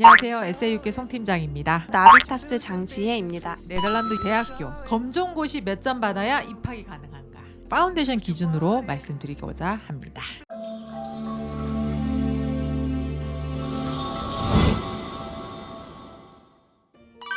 안녕하세요. 에세이육계 송팀장입니다. 나비타스 장지혜입니다. 네덜란드 대학교 검정고시 몇 점 받아야 입학이 가능한가? 파운데이션 기준으로 말씀드리고자 합니다.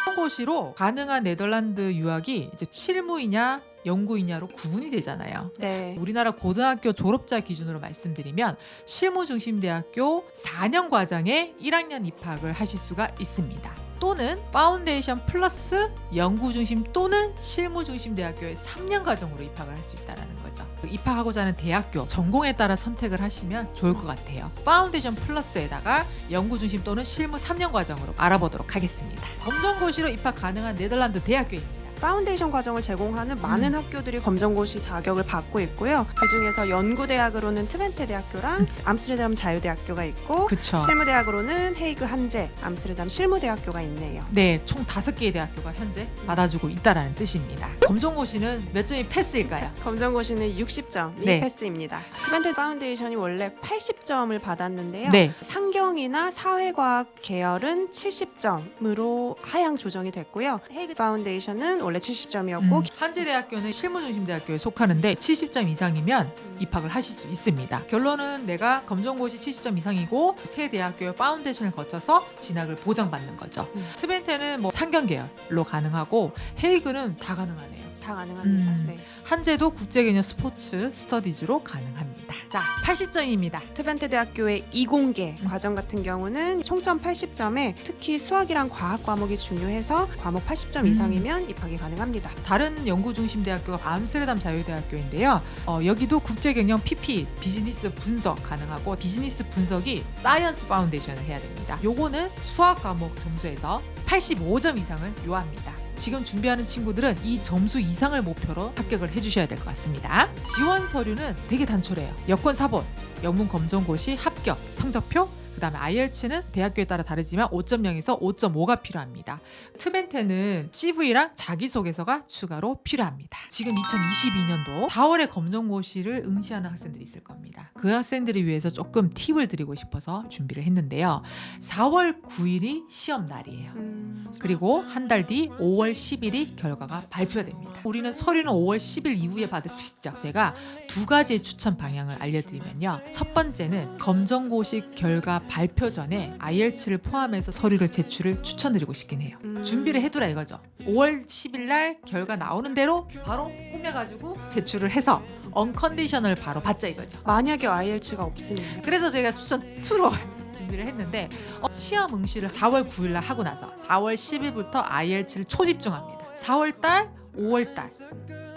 검정고시로 가능한 네덜란드 유학이 이제 실무이냐 연구이냐로 구분이 되잖아요. 네. 우리나라 고등학교 졸업자 기준으로 말씀드리면 실무 중심 대학교 4년 과정에 1학년 입학을 하실 수가 있습니다. 또는 파운데이션 플러스 연구 중심 또는 실무 중심 대학교의 3년 과정으로 입학을 할 수 있다라는 거죠. 입학하고자 하는 대학교 전공에 따라 선택을 하시면 좋을 것 같아요. 파운데이션 플러스에다가 연구 중심 또는 실무 3년 과정으로 알아보도록 하겠습니다. 검정고시로 입학 가능한 네덜란드 대학교입니다. 파운데이션 과정을 제공하는 많은 학교들이 검정고시 자격을 받고 있고요. 그 중에서 연구대학으로는 트벤테 대학교랑 암스테르담 자유대학교가 있고 그쵸. 실무대학으로는 헤이그 한제 암스테르담 실무대학교가 있네요. 네, 총 다섯 개의 대학교가 현재 받아주고 있다라는 뜻입니다. 검정고시는 몇 점이 패스일까요? 검정고시는 60점 이 네. 패스입니다. 트벤테 파운데이션이 원래 80점을 받았는데요. 네, 상경이나 사회과학 계열은 70점으로 하향 조정이 됐고요. 헤이그 파운데이션은 원래 70점이었고 음, 한제대학교는 실무중심대학교에 속하는데 70점 이상이면 입학을 하실 수 있습니다. 결론은 내가 검정고시 70점 이상이고 새 대학교의 파운데이션을 거쳐서 진학을 보장받는 거죠. 음. 트벤테는 뭐 상경 계열로 가능하고 헤이그는 다 가능하네요. 다 가능합니다. 음. 네. 한제도 국제개념 스포츠 스터디즈로 가능합니다. 자, 80점입니다. 트벤테 대학교의 이공계 음. 과정 같은 경우는 총점 80점에 특히 수학이랑 과학 과목이 중요해서 과목 80점 음. 이상이면 입학이 가능합니다. 다른 연구 중심 대학교가 암스테르담 자유대학교인데요. 어, 여기도 국제 경영 PP 비즈니스 분석 가능하고 비즈니스 분석이 사이언스 파운데이션을 해야 됩니다. 요거는 수학 과목 점수에서 85점 이상을 요합니다. 지금 준비하는 친구들은 이 점수 이상을 목표로 합격을 해주셔야 될 것 같습니다. 지원 서류는 되게 단촐해요. 여권 사본, 영문 검정고시 합격, 성적표, 그 다음에 IELTS는 대학교에 따라 다르지만 5.0에서 5.5가 필요합니다. 트벤테는 CV랑 자기소개서가 추가로 필요합니다. 지금 2022년도 4월에 검정고시를 응시하는 학생들이 있을 겁니다. 그 학생들을 위해서 조금 팁을 드리고 싶어서 준비를 했는데요. 4월 9일이 시험 날이에요. 음, 그리고 한 달 뒤 5월 10일이 결과가 발표됩니다. 우리는 서류는 5월 10일 이후에 받을 수 있죠. 제가 두 가지의 추천 방향을 알려드리면요. 첫 번째는 검정고시 결과 발표 전에 IELTS를 포함해서 서류를 제출을 추천드리고 싶긴 해요. 음. 준비를 해두라 이거죠. 5월 10일 날 결과 나오는 대로 바로 꾸며가지고 제출을 해서 언컨디셔널 바로 받자 이거죠. 만약에 IELTS가 없으면 그래서 제가 추천 2로 준비를 했는데 어, 시험 응시를 4월 9일 날 하고 나서 4월 10일부터 IELTS를 초집중합니다. 4월 달, 5월 달.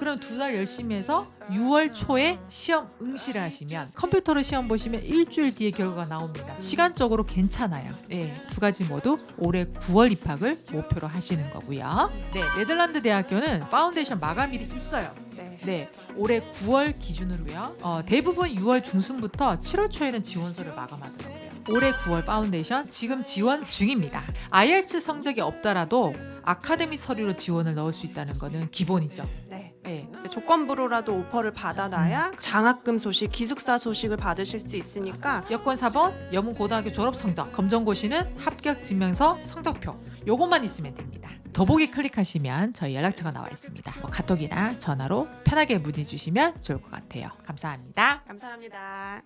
그럼 두 달 열심히 해서 6월 초에 시험 응시를 하시면 컴퓨터로 시험 보시면 일주일 뒤에 결과가 나옵니다. 시간적으로 괜찮아요. 네, 두 가지 모두 올해 9월 입학을 목표로 하시는 거고요. 네, 네덜란드 대학교는 파운데이션 마감일이 있어요. 네. 네, 올해 9월 기준으로요. 어, 대부분 6월 중순부터 7월 초에는 지원서를 마감하더라고요. 올해 9월 파운데이션 지금 지원 중입니다. IELTS 성적이 없더라도 아카데미 서류로 지원을 넣을 수 있다는 거는 기본이죠. 네. 네. 조건부로라도 오퍼를 받아놔야 장학금 소식, 기숙사 소식을 받으실 수 있으니까 여권 4번, 여문 고등학교 졸업 성적, 검정고시는 합격 증명서, 성적표. 요것만 있으면 됩니다. 더보기 클릭하시면 저희 연락처가 나와 있습니다. 뭐 카톡이나 전화로 편하게 문의 주시면 좋을 것 같아요. 감사합니다. 감사합니다.